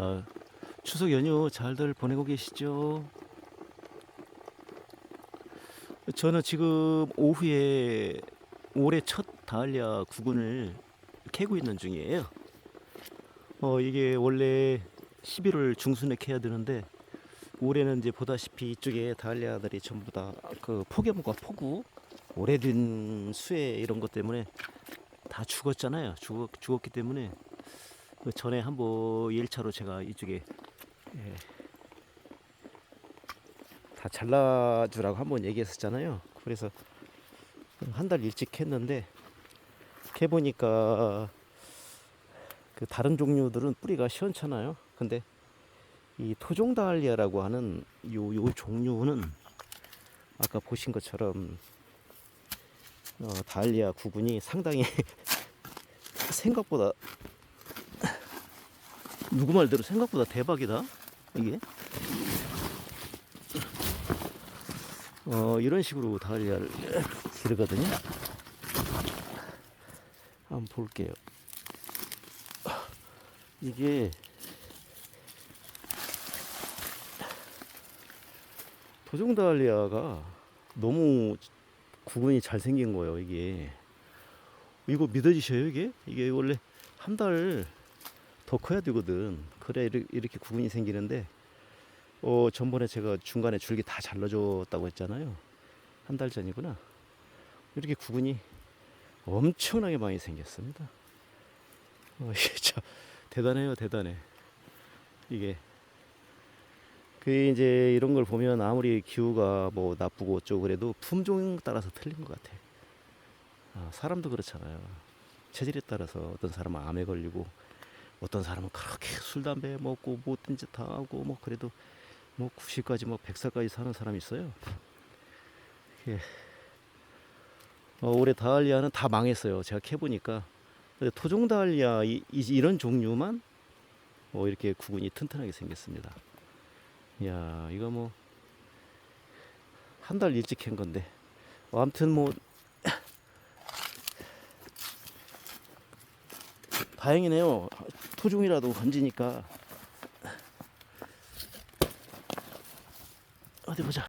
어, 추석 연휴 잘들 보내고 계시죠? 저는 지금 오후에 올해 첫 다알리아 구근을 캐고 있는 중이에요. 어, 이게 원래 11월 중순에 캐야 되는데 올해는 이제 보다시피 이쪽에 다알리아들이 전부 다 그 폭염과 폭우, 오래된 수해 이런 것 때문에 다 죽었잖아요. 죽었, 죽었기 때문에 그 전에 한번 1차로 제가 이쪽에 예, 다 잘라주라고 한번 얘기했었잖아요. 그래서 한 달 일찍 했는데 캐보니까 그 다른 종류들은 뿌리가 시원찮아요. 근데 이 토종다알리아라고 하는 요, 요 종류는 아까 보신 것처럼 어, 다알리아 구근이 상당히 생각보다 누구 말대로 생각보다 대박이다 이게? 어 이런 식으로 다리아를 기르거든요. 한번 볼게요. 이게 도종다리아가 너무 구근이 잘 생긴 거예요 이게. 이거 믿어지셔요 이게? 이게 원래 한 달 더 커야 되거든. 그래야 이렇게, 구분이 생기는데, 어, 전번에 제가 중간에 줄기 다 잘라줬다고 했잖아요. 한 달 전이구나. 이렇게 구근이 엄청나게 많이 생겼습니다. 어, 참 대단해요, 대단해. 이게. 그 이제 이런 걸 보면 아무리 기후가 뭐 나쁘고 어쩌고 그래도 품종 따라서 틀린 것 같아. 아, 사람도 그렇잖아요. 체질에 따라서 어떤 사람은 암에 걸리고 어떤 사람은 그렇게 술 담배 먹고 못된 짓다 하고 뭐 그래도 뭐 90까지 뭐 100살까지 사는 사람이 있어요. 예. 어, 올해 다알리아는 다 망했어요. 제가 캐보니까. 토종 다알리아 이, 이, 런 종류만 뭐 이렇게 구근이 튼튼하게 생겼습니다. 야 이거 뭐 한 달 일찍 캔 건데. 어, 아무튼 뭐 다행이네요. 토종이라도 건지니까. 어디 보자.